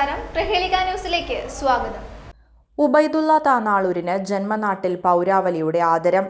നമസ്കാരം. പ്രഹേളിക ന്യൂസിലേക്ക് സ്വാഗതം. ഉബൈദുള്ള താനാളൂരിന് ജന്മനാട്ടിൽ പൗരാവലിയുടെ ആദരം.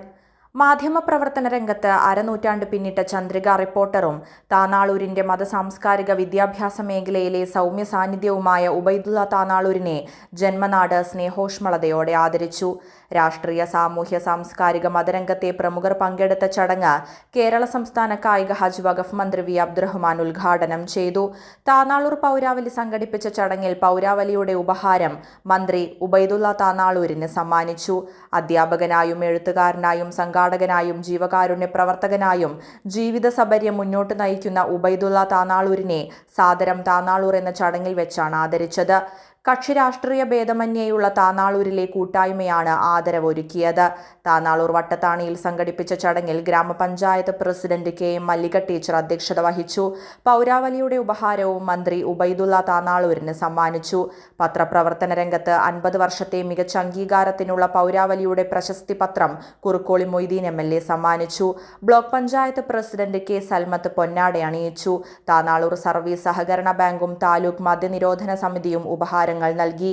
മാധ്യമപ്രവർത്തന രംഗത്ത് അരനൂറ്റാണ്ട് പിന്നിട്ട ചന്ദ്രിക റിപ്പോർട്ടറും താനാളൂരിന്റെ മതസാംസ്കാരിക വിദ്യാഭ്യാസ മേഖലയിലെ സൗമ്യ സാന്നിധ്യവുമായ ഉബൈദുള്ള താനാളൂരിനെ ജന്മനാട് സ്നേഹോഷ്മളതയോടെ ആദരിച്ചു. രാഷ്ട്രീയ സാമൂഹ്യ സാംസ്കാരിക മതരംഗത്തെ പ്രമുഖർ പങ്കെടുത്ത ചടങ്ങ് കേരള സംസ്ഥാന കായിക ഹജ്ജ് വഖഫ് മന്ത്രി വി. അബ്ദുറഹ്മാൻ ഉദ്ഘാടനം ചെയ്തു. താനാളൂർ പൗരാവലി സംഘടിപ്പിച്ച ചടങ്ങിൽ പൗരാവലിയുടെ ഉപഹാരം മന്ത്രി ഉബൈദുള്ള താനാളൂരിന് സമ്മാനിച്ചു. അധ്യാപകനായും എഴുത്തുകാരനായും സംഘാടകനായും ജീവകാരുണ്യ പ്രവർത്തകനായും ജീവിത സബര്യം മുന്നോട്ട് നയിക്കുന്ന ഉബൈദുള്ള താനാളൂരിനെ സാദരം താനാളൂർ എന്ന ചടങ്ങിൽ വെച്ചാണ് ആദരിച്ചത്. കക്ഷി രാഷ്ട്രീയ ഭേദമന്യേയുള്ള താനാളൂരിലെ കൂട്ടായ്മയാണ് ആദരവൊരുക്കിയത്. താനാളൂർ വട്ടത്താണിയിൽ സംഘടിപ്പിച്ച ചടങ്ങിൽ grama panchayat president K M Mallika teacher അധ്യക്ഷത വഹിച്ചു. പൗരാവലിയുടെ ഉപഹാരവും മന്ത്രി ഉബൈദുള്ള താനാളൂരിന് സമ്മാനിച്ചു. പത്രപ്രവർത്തന രംഗത്ത് അൻപത് വർഷത്തെ മികച്ച അംഗീകാരത്തിനുള്ള പൗരാവലിയുടെ പ്രശസ്തി പത്രം Kurukkoli Moideen M L A സമ്മാനിച്ചു. Block panchayat president K Salmath പൊന്നാട അണിയിച്ചു. താനാളൂർ സർവീസ് സഹകരണ ബാങ്കും താലൂക്ക് മദ്യനിരോധന സമിതിയും ഉപഹാരങ്ങൾ നൽകി.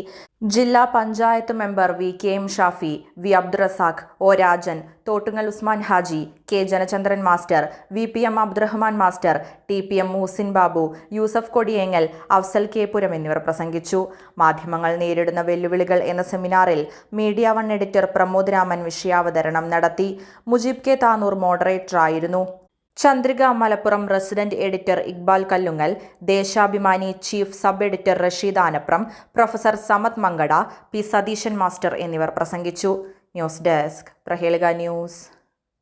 ജില്ലാ panchayat member V K M Shafi V Abdurazak O Rajan Thottungal Usman Haji K Janachandran master V P M Abdurahman master T P M Moosin Babu Yusuf Kodiyengal Afsal K Puram എന്നിവർ പ്രസംഗിച്ചു. മാധ്യമങ്ങൾ നേരിടുന്ന വെല്ലുവിളികൾ എന്ന സെമിനാറിൽ media one editor Pramod Raman വിഷയാവതരണം നടത്തി. Mujeeb K Tanur മോഡറേറ്ററായിരുന്നു Chandrika Malappuram resident editor Iqbal Kallungal Deshabhimani chief sub editor Rasheed Anapram professor Samad Mankada P Satheesan master എന്നിവർ പ്രസംഗിച്ചു. News desk Prahelika news.